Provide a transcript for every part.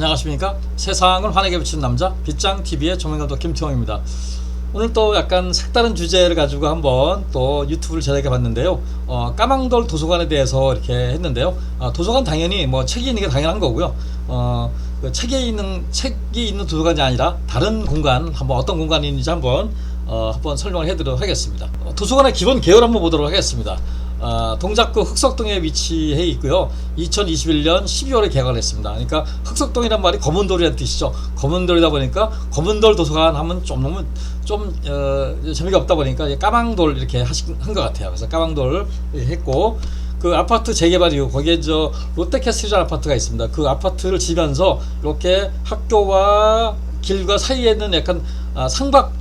안녕하십니까? 세상을 환하게 비추는 남자 빗장TV의 조명감독 김태형입니다. 오늘 또 약간 색다른 주제를 가지고 한번 또 유튜브를 제작해 봤는데요. 어, 까망돌 도서관에 대해서 이렇게 했는데요. 아, 도서관 당연히 뭐 책이 있는 게 당연한 거고요. 어, 그 책에 있는 책이 있는 도서관이 아니라 다른 공간 한번 어떤 공간이 있는지 한번 어, 한번 설명을 해드리도록 하겠습니다. 어, 도서관의 기본 계열 한번 보도록 하겠습니다 아, 동작구 흑석동에 위치해 있고요. 2021년 12월에 개관을 했습니다. 그러니까 흑석동이란 말이 검은돌이라는 뜻이죠. 검은돌이다 보니까 검은돌 도서관 하면 좀 너무 좀 어, 재미가 없다 보니까 까망돌 이렇게 하신 한 것 같아요. 그래서 까망돌 했고 그 아파트 재개발 이후 거기에 저 롯데캐슬이라는 아파트가 있습니다. 그 아파트를 지면서 이렇게 학교와 길과 사이에 있는 약간 아, 상박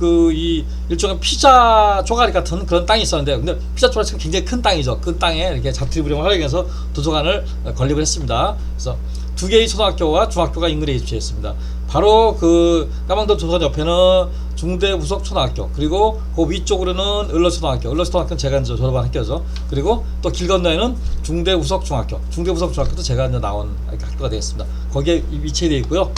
그 이 일종의 피자 조가리 같은 그런 땅이 있었는데 근데 피자 조가리 굉장히 큰 땅이죠. 그 땅에 이렇게 자투리부령을 활용해서 도서관을 건립을 했습니다. 그래서 두 개의 초등학교와 중학교가 인근에 위치해 있습니다. 바로 그 까망도 도서관 옆에는 중대 우석 초등학교 그리고 그 위쪽으로는 을러 초등학교 을러 초등학교는 제가 이제 졸업한 학교죠. 그리고 또 길 건너에는 중대 우석 중학교 중대 우석 중학교도 제가 이제 나온 학교가 되겠습니다. 거기에 위치해 있고요.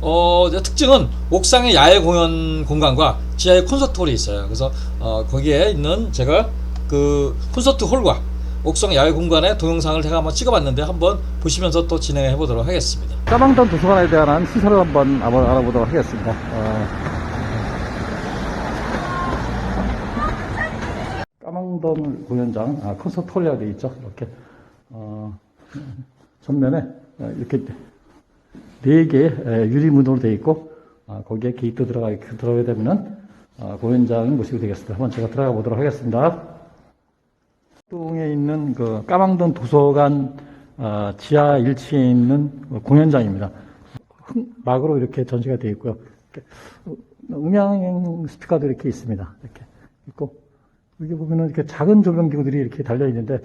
어, 특징은 옥상에 야외 공연 공간과 지하에 콘서트 홀이 있어요. 그래서 어, 거기에 있는 제가 그 콘서트 홀과 옥상 야외 공간의 동영상을 제가 한번 찍어봤는데 한번 보시면서 또 진행해 보도록 하겠습니다. 까망던 도서관에 대한 시설을 한번 알아보도록 하겠습니다. 어, 까망던 공연장 아, 콘서트 홀이라고 되어 있죠. 이렇게 어, 전면에 어, 이렇게 네 개 유리문으로 되어 있고 아, 거기에 게이트 들어가 들어가게 되면은 아, 공연장을 모시게 되겠습니다. 한번 제가 들어가 보도록 하겠습니다. 동에 있는 그 까망던 도서관 아, 지하 1층에 있는 공연장입니다. 흙- 막으로 이렇게 전시가 되어 있고요. 이렇게 음향 스피커도 이렇게 있습니다. 이렇게 있고 여기 보면은 이렇게 작은 조명기구들이 이렇게 달려 있는데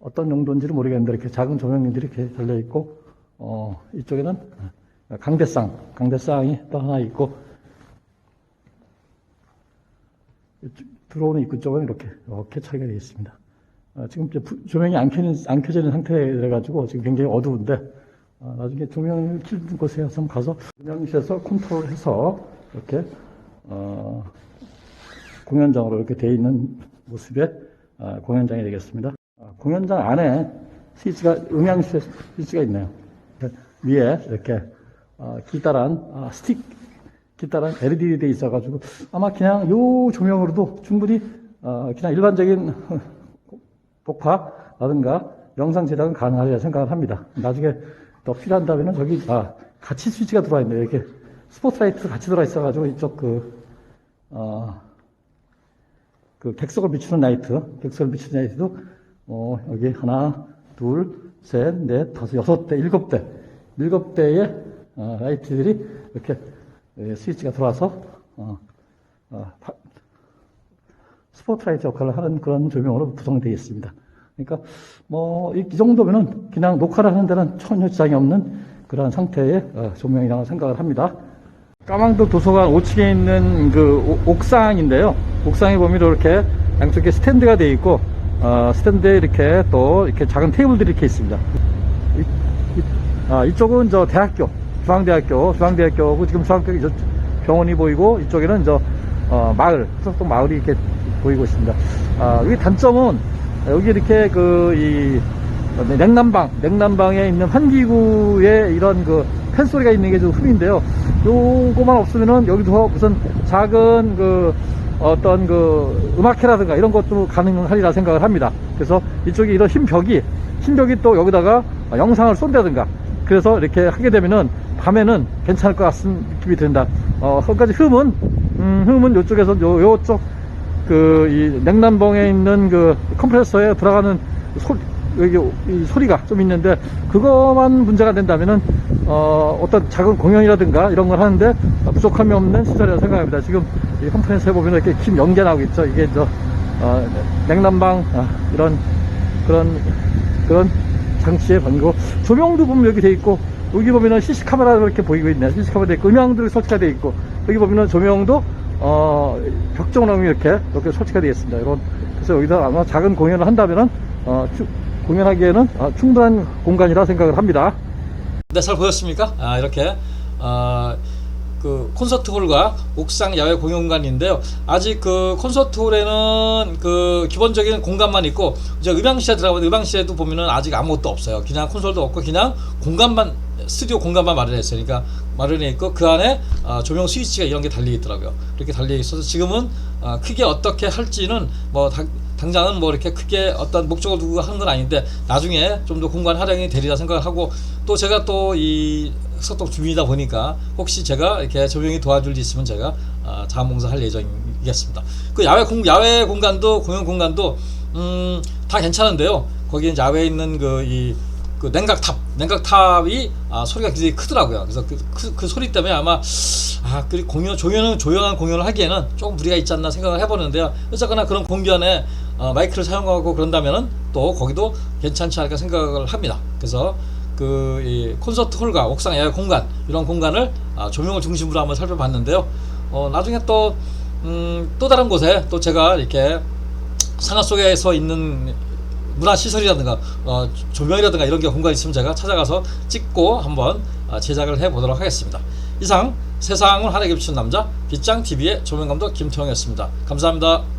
어떤 용도인지는 모르겠는데 이렇게 작은 조명기들이 이렇게 달려 있고 어, 이쪽에는 강대상, 강대상이 또 하나 있고, 들어오는 입구 쪽은 이렇게, 이렇게 처리가 되어 있습니다. 어, 지금 조명이 안 켜는, 안 켜져 있는 상태라가지고 지금 굉장히 어두운데, 어, 나중에 조명을 켜는 곳에 한번 가서 조명실에서 컨트롤해서 이렇게, 어, 공연장으로 이렇게 되어 있는 모습의 어, 공연장이 되겠습니다. 어, 공연장 안에 스위치가, 음향 스위치가 있네요. 위에 이렇게 어, 길다란 아, 스틱 길다란 LED 돼 있어가지고 아마 그냥 요 조명으로도 충분히 어, 그냥 일반적인 복화라든가 영상 제작은 가능하리라 생각을 합니다. 나중에 더 필요한다면은 저기 아, 같이 스위치가 들어와 있네요. 이렇게 스포트라이트 같이 들어와 있어가지고 이쪽 그 어, 그 객석을 비추는 라이트, 객석을 비추는 라이트도 어, 여기 하나, 둘, 셋, 넷, 다섯, 여섯 대, 일곱 대, 일곱 대의 어, 라이트들이 이렇게 예, 스위치가 들어와서 어, 어, 파- 스포트라이트 역할을 하는 그런 조명으로 구성되어 있습니다. 그러니까 뭐 이 정도면은 그냥 녹화를 하는 데는 전혀 지장이 없는 그런 상태의 어, 조명이라고 생각을 합니다. 까망도 도서관 5층에 있는 그 오- 옥상인데요. 옥상에 보면 이렇게 양쪽에 스탠드가 되어 있고, 어, 스탠드에 이렇게 또 이렇게 작은 테이블들이 이렇게 있습니다. 이, 이- 아, 이쪽은 저 대학교, 중앙대학교, 중앙대학교고 지금 중앙대 저 병원이 보이고 이쪽에는 저 어, 마을, 수석동 마을이 이렇게 보이고 있습니다. 아, 여기 단점은 여기 이렇게 그 이 냉난방, 냉난방에 있는 환기구에 이런 그 팬소리가 있는 게 좀 흠인데요. 요거만 없으면은 여기서 무슨 작은 그 어떤 그 음악회라든가 이런 것도 가능하리라 생각을 합니다. 그래서 이쪽에 이런 흰 벽이, 흰 벽이 또 여기다가 영상을 쏜다든가 그래서 이렇게 하게 되면은 밤에는 괜찮을 것 같은 느낌이 든다. 어, 한 가지 흠은, 음, 흠은 요쪽에서 요, 요쪽 그 이 냉난방에 있는 그 컴프레서에 들어가는 소, 여기 이 소리가 좀 있는데 그거만 문제가 된다면은 어, 어떤 작은 공연이라든가 이런 걸 하는데 부족함이 없는 시설이라고 생각합니다. 지금 이 컴프레서에 보면 이렇게 긴 연기 나오고 있죠. 이게 저 어, 냉난방 아, 이런 그런 그런 장치의 방이고 조명도 보면 여기 돼 있고 여기 보면은 CC 카메라가 이렇게 보이고 있네요. CC 카메라 돼 있고 음향도 설치가 돼 있고 여기 보면은 조명도 어, 벽조명이 이렇게 이렇게 설치가 되어 있습니다. 이런 그래서 여기서 아마 작은 공연을 한다면은 어, 추- 공연하기에는 어, 충분한 공간이라 생각을 합니다. 네, 잘 보였습니까? 아, 이렇게 아, 그 콘서트 홀과 옥상 야외 공연 공간인데요. 아직 그 콘서트 홀에는 그 기본적인 공간만 있고 이제 음향실에 들어가면 음향실에도 보면은 아직 아무것도 없어요. 그냥 콘솔도 없고 그냥 공간만 스튜디오 공간만 마련했어요. 그러니까 마련해 있고 그 안에 아, 조명 스위치가 이런 게 달려 있더라고요. 이렇게 달려 있어서 지금은 아, 크게 어떻게 할지는 뭐 당, 당장은 뭐 이렇게 크게 어떤 목적을 두고 하는 건 아닌데 나중에 좀 더 공간 활용이 되리라 생각을 하고 또 제가 또 이 서독 주민이다 보니까 혹시 제가 이렇게 조명이 도와줄 일 있으면 제가 아, 자원봉사 할 예정이겠습니다. 그 야외 공 야외 공간도 공연 공간도 음, 다 괜찮은데요. 거기 야외에 있는 그이 그 냉각탑, 냉각탑이 아, 소리가 굉장히 크더라고요. 그래서 그, 그, 그 소리 때문에 아마 아, 그 공연 조연은 조용한 공연을 하기에는 조금 무리가 있지 않나 생각을 해보는데요. 어쨌거나 그런 공연에 어, 마이크를 사용하고 그런다면은 또 거기도 괜찮지 않을까 생각을 합니다. 그래서 그이 콘서트 홀과 옥상 야외 공간 이런 공간을 아, 조명을 중심으로 한번 살펴봤는데요. 어, 나중에 또 음, 또 다른 곳에 또 제가 이렇게 산화 속에서 있는 문화 시설이라든가 어, 조명이라든가 이런 게 공간이 있으면 제가 찾아가서 찍고 한번 아, 제작을 해 보도록 하겠습니다. 이상 세상을 하나게 비춘 남자 빗장 TV의 조명 감독 김태형이었습니다. 감사합니다.